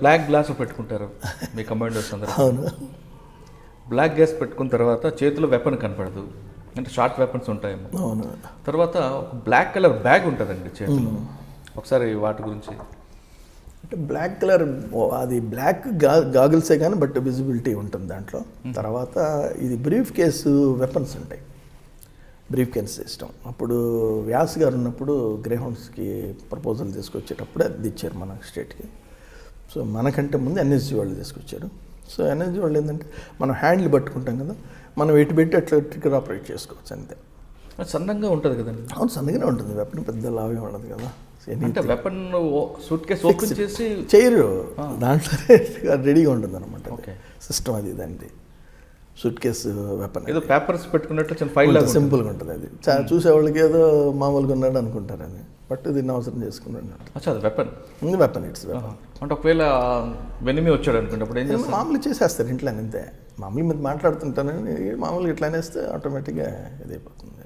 Black glass పెట్టుకుంటారు మీ commanders అందరూ. అవును. బ్లాక్ గ్లాస్ పెట్టుకున్న తర్వాత చేతిలో వెపన్ కనపడదు. అంటే షార్ట్ వెపన్స్ ఉంటాయేమో. అవును. తర్వాత ఒక బ్లాక్ కలర్ బ్యాగ్ ఉంటుందండి చేతిలో. ఒకసారి వాటి గురించి. అంటే బ్లాక్ కలర్ అది బ్లాక్గా గాగుల్సే కానీ బట్ విజిబిలిటీ ఉంటుంది దాంట్లో. తర్వాత ఇది బ్రీఫ్ కేసు వెపన్స్ ఉంటాయి. బ్రీఫ్ కేస్ సిస్టమ్ అప్పుడు వ్యాస్ గారు ఉన్నప్పుడు గ్రేహౌండ్స్కి ప్రపోజల్ తీసుకొచ్చేటప్పుడు అది ఇచ్చారు మన స్టేట్కి సో మనకంటే ముందు ఎన్ఎస్జీ వాళ్ళు తీసుకొచ్చారు. సో ఎన్ఎస్జీ వాళ్ళు ఏంటంటే మనం హ్యాండిల్ పట్టుకుంటాం కదా మనం ఎటు పెట్టి అట్లా ట్రిక్కర్ ఆపరేట్ చేసుకోవచ్చు అంతే. సన్నంగా ఉంటుంది కదండి. అవును సన్నగానే ఉంటుంది. వెపన్ పెద్ద లాభం ఉండదు కదా. అంటే వెపన్ సూట్ కేసు ఓపెన్ చేసి చేయరు. దాంట్లో రెడీగా ఉంటుంది అనమాట. సిస్టమ్ అది. దానిది సూట్ కేసు వెపన్ ఏదో పేపర్స్ పెట్టుకున్నట్టు చిన్న ఫైల్. సింపుల్గా ఉంటుంది అది. చా- చూసే వాళ్ళకి ఏదో మామూలుగా ఉన్నాడు అనుకుంటారు అని బట్ దీన్ని అవసరం చేసుకున్నాడు అచ్చా అది వెపన్ ఉంది వెపన్ ఇట్స్ వెపన్ అంటే ఒకవేళ వెనిమి వచ్చాడు అనుకుంటే అప్పుడు ఏం మామూలు చేసేస్తారు ఇంట్లో అంతే. మామూలు మీద మాట్లాడుతుంటానని మామూలుగా ఇట్లా అనేస్తే ఆటోమేటిక్గా ఇదైపోతుంది